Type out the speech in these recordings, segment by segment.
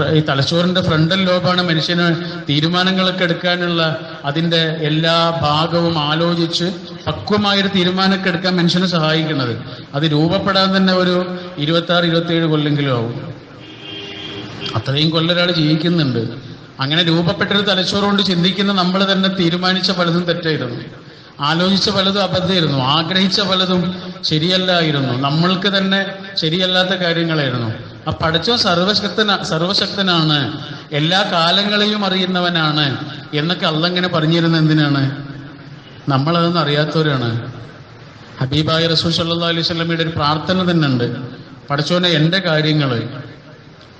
ഈ തലച്ചോറിന്റെ ഫ്രണ്ടൽ ലോബാണ് മനുഷ്യന് തീരുമാനങ്ങളൊക്കെ എടുക്കാനുള്ള അതിന്റെ എല്ലാ ഭാഗവും ആലോചിച്ച് പക്വമായൊരു തീരുമാനമൊക്കെ എടുക്കാൻ മനുഷ്യനെ സഹായിക്കുന്നത്. അത് രൂപപ്പെടാൻ തന്നെ ഒരു ഇരുപത്തി ആറ് ഇരുപത്തി ഏഴ് കൊല്ലെങ്കിലും ആവും. അത്രയും കൊല്ലൊരാൾ ജീവിക്കുന്നുണ്ട്. അങ്ങനെ രൂപപ്പെട്ടൊരു തലച്ചോറ് കൊണ്ട് ചിന്തിക്കുന്ന നമ്മൾ തന്നെ തീരുമാനിച്ച പലതും തെറ്റായിരുന്നു. ആലോചിച്ച പലതും അബദ്ധമായിരുന്നു. ആഗ്രഹിച്ച പലതും ശരിയല്ലായിരുന്നു. നമ്മൾക്ക് തന്നെ ശരിയല്ലാത്ത കാര്യങ്ങളായിരുന്നു. ആ പഠിച്ചോ സർവശക്തന സർവശക്തനാണ്. എല്ലാ കാലങ്ങളെയും അറിയുന്നവനാണ്. എന്നൊക്കെ അള്ളങ്ങനെ പറഞ്ഞിരുന്ന എന്തിനാണ്? നമ്മളതൊന്നും അറിയാത്തവരാണ്. ഹബീബായ റസൂൽ സല്ലാ അലൈഹി സ്വലമിയുടെ ഒരു പ്രാർത്ഥന തന്നെ ഉണ്ട്. പഠിച്ചോനെ എന്റെ കാര്യങ്ങൾ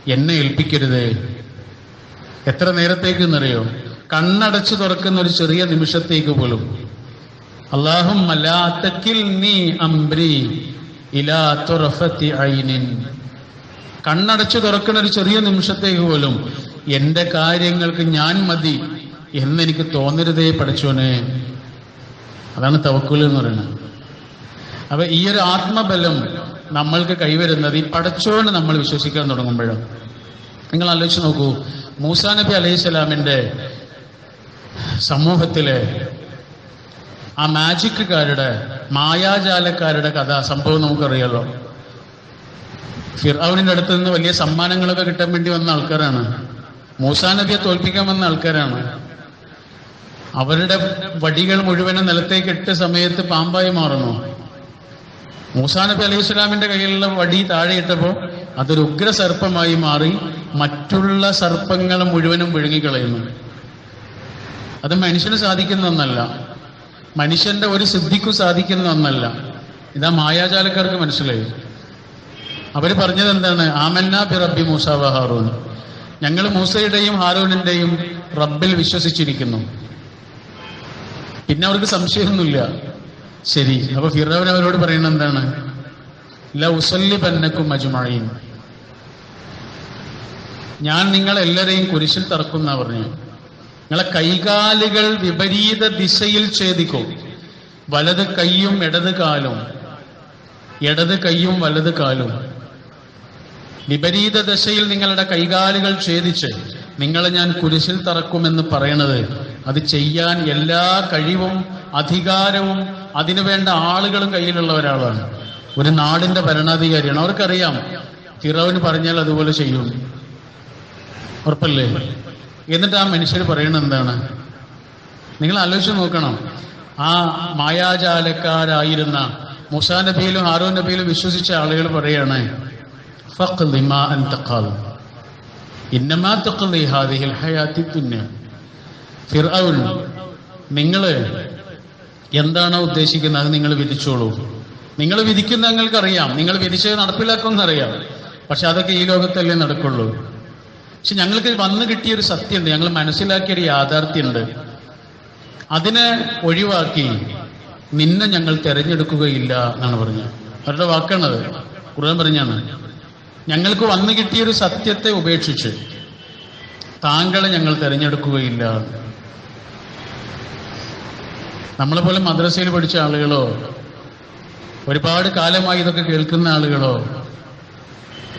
എന്നെ ഏൽപ്പിക്കരുതേ. എത്ര നേരത്തേക്ക് എന്നറിയോ കണ്ണടച്ചു തുറക്കുന്ന ഒരു ചെറിയ നിമിഷത്തേക്ക് പോലും. അള്ളാഹും കണ്ണടച്ചു തുറക്കുന്ന ഒരു ചെറിയ നിമിഷത്തേക്ക് പോലും എന്റെ കാര്യങ്ങൾക്ക് ഞാൻ മതി എന്നെനിക്ക് തോന്നരുതേ പഠിച്ചോനെ. അതാണ് തവക്കുൽ എന്ന് പറയുന്നത്. അപ്പൊ ഈ ഒരു ആത്മബലം നമ്മൾക്ക് കൈവരുന്നത് ഈ പടച്ചോന് നമ്മൾ വിശ്വസിക്കാൻ തുടങ്ങുമ്പോഴും? നിങ്ങൾ ആലോചിച്ച് നോക്കൂ. മൂസാ നബി അലൈഹി സ്വലാമിന്റെ സമൂഹത്തിലെ ആ മാജിക്കുകാരുടെ മായാജാലക്കാരുടെ കഥ സംഭവം നമുക്കറിയാലോ. ഫിർഔനിന്റെ അടുത്ത് നിന്ന് വലിയ സമ്മാനങ്ങളൊക്കെ കിട്ടാൻ വേണ്ടി വന്ന ആൾക്കാരാണ്. മൂസാ നബിയെ തോൽപ്പിക്കാൻ വന്ന ആൾക്കാരാണ്. അവരുടെ വടികൾ മുഴുവനും നിലത്തേക്ക് ഇട്ട സമയത്ത് പാമ്പായി മാറുന്നു. മൂസാ നബി അലൈഹി സ്വലാമിന്റെ കയ്യിലുള്ള വടി താഴെ ഇട്ടപ്പോൾ അതൊരു ഉഗ്ര സർപ്പമായി മാറി മറ്റുള്ള സർപ്പങ്ങൾ മുഴുവനും വിഴുങ്ങിക്കളയുന്നു. അത് മനുഷ്യന് സാധിക്കുന്ന ഒന്നല്ല. മനുഷ്യന്റെ ഒരു സിദ്ധിക്കും സാധിക്കുന്ന ഒന്നല്ല. ഇതാ മായാജാലക്കാർക്ക് മനസ്സിലായി. അവർ പറഞ്ഞത് എന്താണ്? ആമന്ന ബി റബ്ബി മൂസ വ ഹാറൂൻ ഞങ്ങൾ മൂസയുടെയും ഹാറൂനിന്റെയും റബ്ബിൽ വിശ്വസിച്ചിരിക്കുന്നു. പിന്നെ അവർക്ക് സംശയമൊന്നുമില്ല. ശരി അപ്പൊ ഫിറോൻ അവരോട് പറയുന്നത് എന്താണ്? ല ഉസല്ലി പന്നക്കും അജുമഴയും ഞാൻ നിങ്ങളെല്ലാരെയും കുരിശിൽ തറക്കുന്ന പറഞ്ഞു. നിങ്ങളെ കൈകാലുകൾ വിപരീത ദിശയിൽ ഛേദിക്കും. വലത് കൈയും ഇടത് കാലും. ഇടത് കൈയും വലത് കാലും. വിപരീത ദശയിൽ നിങ്ങളുടെ കൈകാലുകൾ ഛേദിച്ച് നിങ്ങളെ ഞാൻ കുരിശിൽ തറക്കുമെന്ന് പറയണത് അത് ചെയ്യാൻ എല്ലാ കഴിവും അധികാരവും അതിനുവേണ്ട ആളുകളും കയ്യിലുള്ള ഒരാളാണ് ഒരു നാടിന്റെ ഭരണാധികാരിയാണ്. അവർക്കറിയാം ഫിറോവിന് പറഞ്ഞാൽ അതുപോലെ ചെയ്യും. ഉറപ്പല്ലേ? എന്നിട്ട് ആ മനുഷ്യർ പറയുന്നത് എന്താണ്? നിങ്ങൾ ആലോചിച്ച് നോക്കണം. ആ മായാജാലക്കാരായിരുന്ന മുസാ നബിയിലും ഹാറോ നബിയിലും വിശ്വസിച്ച ആളുകൾ പറയാണ് ഫിർഔൻ നിങ്ങൾ എന്താണോ ഉദ്ദേശിക്കുന്നത്? അത് നിങ്ങൾ വിധിച്ചോളൂ. നിങ്ങൾ വിധിക്കുന്ന നിങ്ങൾക്കറിയാം നിങ്ങൾ വിധിച്ചത് നടപ്പിലാക്കുമെന്നറിയാം. പക്ഷെ അതൊക്കെ ഈ ലോകത്തല്ലേ നടക്കുള്ളൂ. പക്ഷെ ഞങ്ങൾക്ക് വന്നു കിട്ടിയ ഒരു സത്യമുണ്ട്. ഞങ്ങൾ മനസ്സിലാക്കിയ ഒരു യാഥാർത്ഥ്യമുണ്ട്. അതിനെ ഒഴിവാക്കി നിന്നെ ഞങ്ങൾ തെരഞ്ഞെടുക്കുകയില്ല എന്നാണ് പറഞ്ഞത്. അവരുടെ വാക്കാണത്. ഖുർആൻ പറഞ്ഞാണ് ഞങ്ങൾക്ക് വന്നു കിട്ടിയൊരു സത്യത്തെ ഉപേക്ഷിച്ച് താങ്കളെ ഞങ്ങൾ തിരഞ്ഞെടുക്കുകയില്ല. നമ്മളെ പോലെ മദ്രസയിൽ പഠിച്ച ആളുകളോ ഒരുപാട് കാലമായി ഇതൊക്കെ കേൾക്കുന്ന ആളുകളോ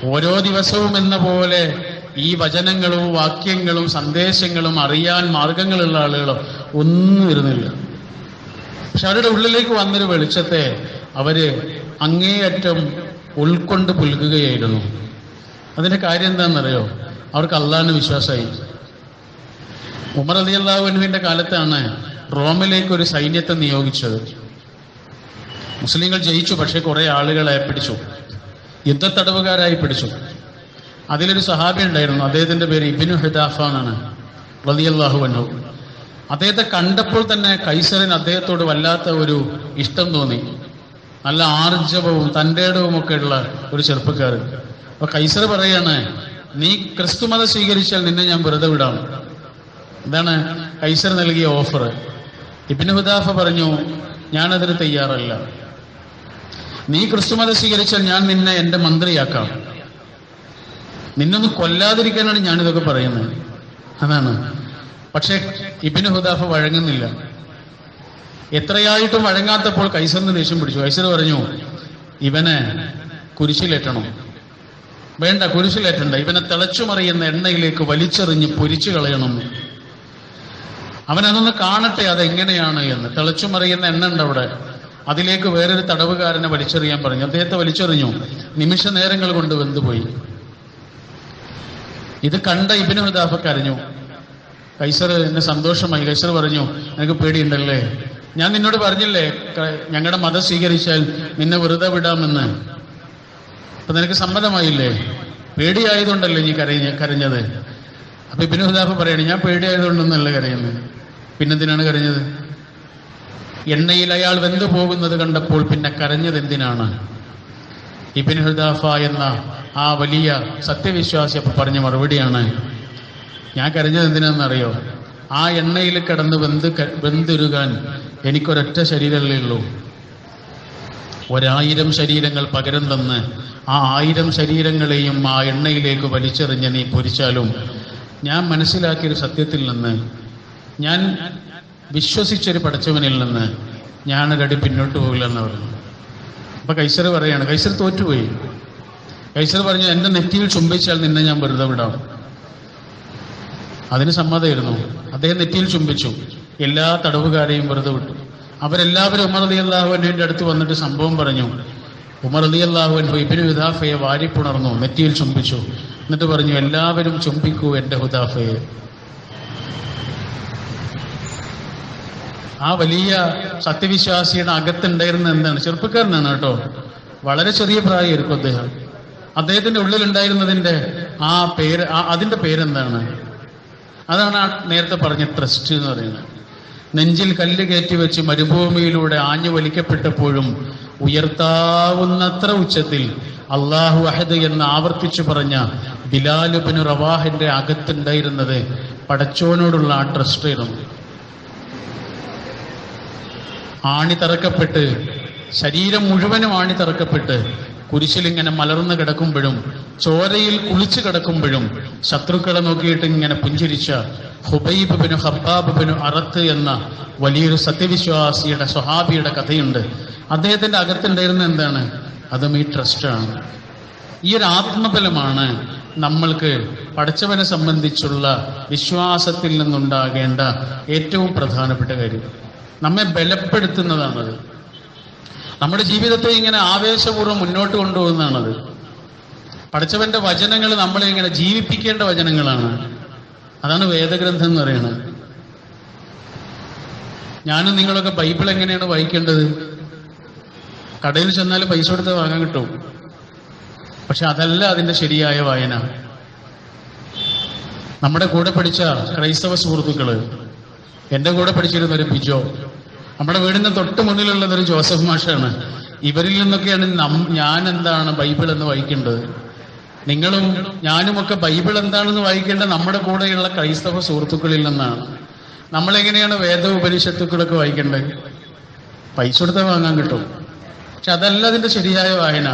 ഓരോ ദിവസവും എന്ന പോലെ ഈ വചനങ്ങളും വാക്യങ്ങളും സന്ദേശങ്ങളും അറിയാൻ മാർഗങ്ങളുള്ള ആളുകളോ ഒന്നും ഇരുന്നില്ല പക്ഷെ അവരുടെ ഉള്ളിലേക്ക് വന്നൊരു വെളിച്ചത്തെ അവർ അങ്ങേയറ്റം ഉൾക്കൊണ്ട് പുൽകുകയായിരുന്നു. അതിന്റെ കാര്യം എന്താണെന്നറിയോ? അവർക്ക് അള്ളാഹിന് വിശ്വാസമായി. ഉമർ അലി അള്ളാഹുവിന്റെ കാലത്താണ് റോമിലേക്ക് ഒരു സൈന്യത്തെ നിയോഗിച്ചത്. മുസ്ലിങ്ങൾ ജയിച്ചു പക്ഷെ കുറെ ആളുകളെ പിടിച്ചു. യുദ്ധത്തടവുകാരായി പിടിച്ചു. അതിലൊരു സഹാബി ഉണ്ടായിരുന്നു. അദ്ദേഹത്തിന്റെ പേര് ഇബിനു ഹിദാഫ എന്നാണ് റളിയല്ലാഹു അൻഹു. അദ്ദേഹത്തെ കണ്ടപ്പോൾ തന്നെ കൈസറിന് അദ്ദേഹത്തോട് വല്ലാത്ത ഒരു ഇഷ്ടം തോന്നി. നല്ല ആർജവവും തന്റെ ഇടവും ഒക്കെ ഉള്ള ഒരു ചെറുപ്പക്കാരൻ. അപ്പൊ കൈസർ പറയാണ് നീ ക്രിസ്തു മത സ്വീകരിച്ചാൽ നിന്നെ ഞാൻ വെറുതെ വിടാം. എന്താണ് കൈസർ നൽകിയ ഓഫർ ഇബിന് ഹുദാഫ പറഞ്ഞു ഞാനതിന് തയ്യാറല്ല. നീ ക്രിസ്തുമതം സ്വീകരിച്ചാൽ ഞാൻ നിന്നെ എന്റെ മന്ത്രിയാക്കാം. നിന്നൊന്ന് കൊല്ലാതിരിക്കാനാണ് ഞാനിതൊക്കെ പറയുന്നത്. അതാണ്. പക്ഷെ ഇബിന് ഹുദാഫ വഴങ്ങുന്നില്ല. എത്രയായിട്ടും വഴങ്ങാത്തപ്പോൾ കൈസറിന് ദേഷ്യം പിടിച്ചു. കൈസർ പറഞ്ഞു ഇവനെ കുരിശിലേറ്റണം. വേണ്ട കുരിശിലേറ്റണ്ട. ഇവനെ തിളച്ചുമറിയുന്ന എണ്ണയിലേക്ക് വലിച്ചെറിഞ്ഞ് പൊരിച്ചു കളയണം. അവനതൊന്ന് കാണട്ടെ അതെങ്ങനെയാണ്? എന്ന്. തിളച്ചുമറിയുന്ന എണ്ണ ഉണ്ട് അവിടെ. അതിലേക്ക് വേറൊരു തടവുകാരനെ വലിച്ചെറിയാൻ പറഞ്ഞു. അദ്ദേഹത്തെ വലിച്ചെറിഞ്ഞു. നിമിഷ നേരങ്ങൾ കൊണ്ട് വെന്തുപോയി. ഇത് കണ്ട ഇബിന് ഹുദാഫ കരഞ്ഞു കൈസർ എന്നെ സന്തോഷമായി. കൈസർ പറഞ്ഞു എനിക്ക് പേടിയുണ്ടല്ലേ? ഞാൻ നിന്നോട് പറഞ്ഞില്ലേ ഞങ്ങളുടെ മതം സ്വീകരിച്ചാൽ നിന്നെ വെറുതെ വിടാമെന്ന്. അപ്പൊ നിനക്ക് സമ്മതമായില്ലേ? പേടിയായതുകൊണ്ടല്ലേ നീ കരഞ്ഞ കരഞ്ഞത്. അപ്പൊ ഇബിന് ഹുദാഫ് പറയണേ ഞാൻ പേടിയായതുകൊണ്ടൊന്നല്ല കരയുന്നത് പിന്നെന്തിനാണ് കരഞ്ഞത്? എണ്ണയിൽ അയാൾ വെന്തു പോകുന്നത് കണ്ടപ്പോൾ പിന്നെ കരഞ്ഞത് എന്തിനാണ്? ഇബിൻ ഹുദാഫ എന്ന ആ വലിയ സത്യവിശ്വാസി അപ്പൊ പറഞ്ഞ മറുപടിയാണ്. ഞാൻ കരഞ്ഞത് എന്തിനാണെന്നറിയോ? ആ എണ്ണയിൽ കിടന്ന് വെന്ത് വെന്തുരുകാൻ എനിക്കൊരൊറ്റ ശരീരമല്ലേ ഉള്ളൂ. ഒരായിരം ശരീരങ്ങൾ പകരം തന്ന് ആ ആയിരം ശരീരങ്ങളെയും ആ എണ്ണയിലേക്ക് വലിച്ചെറിഞ്ഞ് നീ പൊരിച്ചാലും ഞാൻ മനസ്സിലാക്കിയൊരു സത്യത്തിൽ നിന്ന് ഞാൻ വിശ്വസിച്ചൊരു പഠിച്ചവനിൽ നിന്ന് ഞാനൊരടി പിന്നോട്ട് പോകില്ലെന്ന് പറഞ്ഞു. അപ്പൊ കൈസർ പറയാണ് കൈസർ തോറ്റുപോയി. കൈസർ പറഞ്ഞു എന്റെ നെറ്റിയിൽ ചുംബിച്ചാൽ നിന്നെ ഞാൻ വെറുതെ വിടാം. അതിന് സമ്മതമായിരുന്നു. അദ്ദേഹം നെറ്റിയിൽ ചുംബിച്ചു. എല്ലാ തടവുകാരെയും വെറുതെ വിട്ടു. അവരെല്ലാവരും ഉമർ അലി അള്ളാഹുവിന്റെ അടുത്ത് വന്നിട്ട് സംഭവം പറഞ്ഞു. ഉമർ അലി അള്ളാഹുവിൻ ഇബിന് ഹുദാഫയെ വാരിപ്പുണർന്നു നെറ്റിയിൽ ചുംബിച്ചു എന്നിട്ട് പറഞ്ഞു എല്ലാവരും ചുംബിക്കൂ എന്റെ ഹുദാഫയെ. ആ വലിയ സത്യവിശ്വാസിയുടെ അകത്തുണ്ടായിരുന്ന എന്താണ്? ചെറുപ്പക്കാരനാണ് കേട്ടോ. വളരെ ചെറിയ പ്രായമായിരിക്കും അദ്ദേഹം. അദ്ദേഹത്തിന്റെ ഉള്ളിലുണ്ടായിരുന്നതിന്റെ ആ പേര് അതിന്റെ പേരെന്താണ്? അതാണ് ആ നേരത്തെ പറഞ്ഞ ട്രസ്റ്റ് എന്ന് പറയുന്നത്. നെഞ്ചിൽ കല്ല് കയറ്റി വെച്ച് മരുഭൂമിയിലൂടെ ആഞ്ഞു വലിക്കപ്പെട്ടപ്പോഴും ഉയർത്താവുന്നത്ര ഉച്ചത്തിൽ അള്ളാഹു അഹദ് എന്ന് ആവർത്തിച്ചു പറഞ്ഞ ബിലാലുബിന് റവാഹിന്റെ അകത്തുണ്ടായിരുന്നത് പടച്ചോനോടുള്ള ആ ട്രസ്റ്റ് ആയിരുന്നു ആണി തറക്കപ്പെട്ട് ശരീരം മുഴുവനും ആണി തറക്കപ്പെട്ട് കുരിശിലിങ്ങനെ മലർന്നു കിടക്കുമ്പോഴും ചോരയിൽ കുളിച്ചു കിടക്കുമ്പോഴും ശത്രുക്കളെ നോക്കിയിട്ട് ഇങ്ങനെ പുഞ്ചിരിച്ച ഹുബൈബ് ബിനു ഹബ്ബാബ് ബിനു അറത്ത് എന്ന വലിയൊരു സത്യവിശ്വാസിയുടെ സ്വഹാബിയുടെ കഥയുണ്ട്. അദ്ദേഹത്തിന്റെ അകത്തുണ്ടായിരുന്ന എന്താണ്? അതും ഈ ട്രസ്റ്റാണ് ഈ ഒരു ആത്മബലമാണ് നമ്മൾക്ക് പഠിച്ചവനെ സംബന്ധിച്ചുള്ള വിശ്വാസത്തിൽ നിന്നുണ്ടാകേണ്ട ഏറ്റവും പ്രധാനപ്പെട്ട കാര്യം. നമ്മെ ബലപ്പെടുത്തുന്നതാണത്. നമ്മുടെ ജീവിതത്തെ ഇങ്ങനെ ആവേശപൂർവം മുന്നോട്ട് കൊണ്ടുപോകുന്നതാണത്. പഠിച്ചവന്റെ വചനങ്ങൾ നമ്മളെ ഇങ്ങനെ ജീവിപ്പിക്കേണ്ട വചനങ്ങളാണ്. അതാണ് വേദഗ്രന്ഥം എന്ന് പറയുന്നത്. ഞാനും നിങ്ങളൊക്കെ ബൈബിൾ എങ്ങനെയാണ് വായിക്കേണ്ടത്? കടയിൽ ചെന്നാൽ പൈസ കൊടുത്ത് വാങ്ങാൻ കിട്ടും. പക്ഷെ അതല്ല അതിന്റെ ശരിയായ വായന. നമ്മുടെ കൂടെ പഠിച്ച ക്രൈസ്തവ സുഹൃത്തുക്കൾ എന്റെ കൂടെ പഠിച്ചിരുന്ന ഒരു ബിജോ നമ്മുടെ വീടിന്റെ തൊട്ട് മുന്നിലുള്ളത് ഒരു ജോസഫ് മാഷാണ്. ഇവരിൽ നിന്നൊക്കെയാണ് ഞാൻ എന്താണ് ബൈബിൾ എന്ന് വായിക്കേണ്ടത്? നിങ്ങളും ഞാനുമൊക്കെ ബൈബിൾ എന്താണെന്ന് വായിക്കേണ്ട നമ്മുടെ കൂടെയുള്ള ക്രൈസ്തവ സുഹൃത്തുക്കളിൽ നിന്നാണ്. നമ്മളെങ്ങനെയാണ് വേദ ഉപനിഷത്തുക്കളൊക്കെ വായിക്കേണ്ടത് പൈസ കൊടുത്താൽ വാങ്ങാൻ കിട്ടും. പക്ഷെ അതല്ല അതിന്റെ ശരിയായ വായന.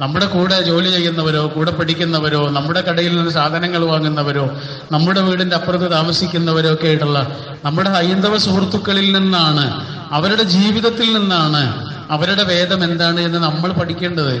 നമ്മുടെ കൂടെ ജോലി ചെയ്യുന്നവരോ കൂടെ പഠിക്കുന്നവരോ നമ്മുടെ കടയിൽ നിന്ന് സാധനങ്ങൾ വാങ്ങുന്നവരോ നമ്മുടെ വീടിന്റെ അപ്പുറത്ത് താമസിക്കുന്നവരോ ഒക്കെ ആയിട്ടുള്ള നമ്മുടെ ഹൈന്ദവ സുഹൃത്തുക്കളിൽ നിന്നാണ് അവരുടെ ജീവിതത്തിൽ നിന്നാണ് അവരുടെ വേദം എന്താണ് എന്ന് നമ്മൾ പഠിക്കേണ്ടത്.